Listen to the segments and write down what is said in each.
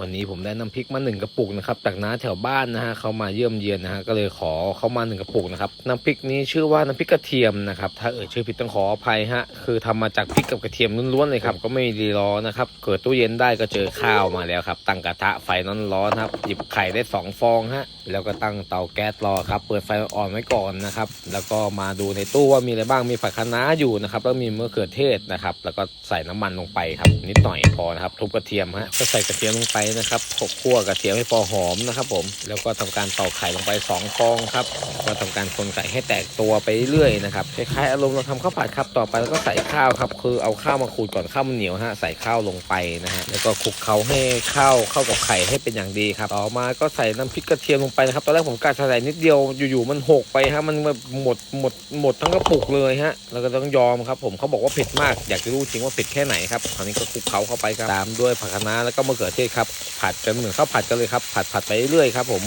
วันนี้ผมได้น้ำพริกมาหนึ่งกระปุกนะครับจากน้าแถวบ้านนะฮะเขามาเยี่ยมเยียนนะฮะก็เลยขอเขามาหนึ่งกระปุกนะครับน้ำพริกนี้ชื่อว่าน้ำพริกกระเทียมนะครับถ้าเอ่ยชื่อผิดต้องขออภัยฮะคือทำมาจากพริกกับกระเทียมล้วนๆเลยครับก็ไม่มีรีรอนะครับเกิดตู้เย็นได้ก็เจอข้าวมาแล้วครับตั้งกระทะไฟร้อนๆครับหยิบไข่ได้สองฟองฮะแล้วก็ตั้งเตาแก๊สรอครับเปิดไฟอ่อนไว้ก่อนนะครับแล้วก็มาดูในตู้ว่ามีอะไรบ้างมีผักคะน้าอยู่นะครับแล้วมีมะเขือเทศนะครับแล้วก็ใส่น้ำมันลงไปครับนิดหน่อยพอนะครับทุบกระเทียมฮะก็ใส่กระเทียมลงไปนะครับคั่วกระเทียมให้พอหอมนะครับ ผม แล้วก็ทำการตอกไข่ลงไปสองฟองครับก็ทำการคนไข่ให้แตกตัวไปเรื่อยๆนะครับคล้ายๆอารมณ์เราทำข้าวผัดครับต่อไปแล้วก็ใส่ข้าวครับ คือเอาข้าวมาขูดก่อนข้าวมันเหนียวฮะใส่ข้าวลงไปนะฮะแล้วก็คลุกเคล้าให้ข้าวเข้ากับไข่ให้เป็นอย่างดีครับต่อมาก็ใส่น้ำพริกกระเทียมลงไปนะครับตอนแรกผมกะใส่นิดเดียวอยู่ๆมันหกไปฮะมันแบบหมดหมดหมดทั้งกระปุกเลยฮะแล้วก็ต้องยอมครับ ผมเขาบอกว่าเผ็ดมากอยากจะรู้จริงว่าเผ็ดแค่ไหนครับคราวนี้ก็คลุกเคล้าเข้าไปครับตามด้วยผักคะน้าแล้วก็มะเขือเทศครับผัดกันเหมือนข้าวผัดกันเลยครับ ผัดผัดไปเรื่อยครับผม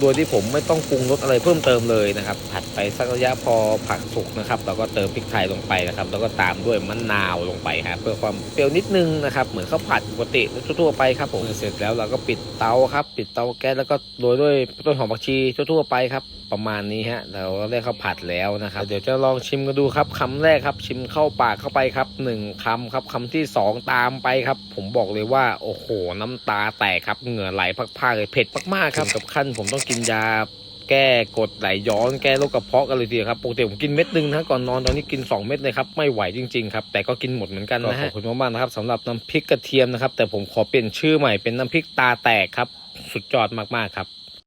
โดยที่ผมไม่ต้องปรุงรสอะไรเพิ่มเติมเลยนะครับ ผัดไปสักระยะพอผักสุกนะครับเราก็เติมพริกไทยลงไปนะครับ แล้วก็ตามด้วยมะนาวลงไปครับเพื่อความเปรี้ยวนิดนึงนะครับ เหมือนข้าวผัดปกติทั่วๆไปครับผมเสร็จแล้วเราก็ปิดเตาครับ ปิดเตาแก๊สแล้วก็โรยด้วยต้นหอมผักชีทั่วๆไปครับประมาณนี้ฮะเราก็ได้ข้าวผัดแล้วนะครับ เดี๋ยวจะลองชิมกันดูครับคำแรกครับ ชิมเข้าปากเข้าไปครับหนึ่งคำครับคำที่สองตามไปครับ ผมบอกเลยว่าโอ้โหน้ำตาแตกครับเหงื่อไหลพากๆเลยเผ็ดมากๆครับถึงกับขั้นผมต้องกินยาแก้กรดไหลย้อนแก้โรคกระเพาะกันเลยทีเดียวครับปกติผมกินเม็ดหนึงนะก่อนนอนตอนนี้กิน 2 เม็ดเลยครับไม่ไหวจริงๆครับแต่ก็กินหมดเหมือนกันนะฮะขอบคุณมากๆนะครับสำหรับน้ำพริกกระเทียมนะครับแต่ผมขอเปลี่ยนชื่อใหม่เป็นน้ำพริกตาแตกครับสุดยอดมากๆครับ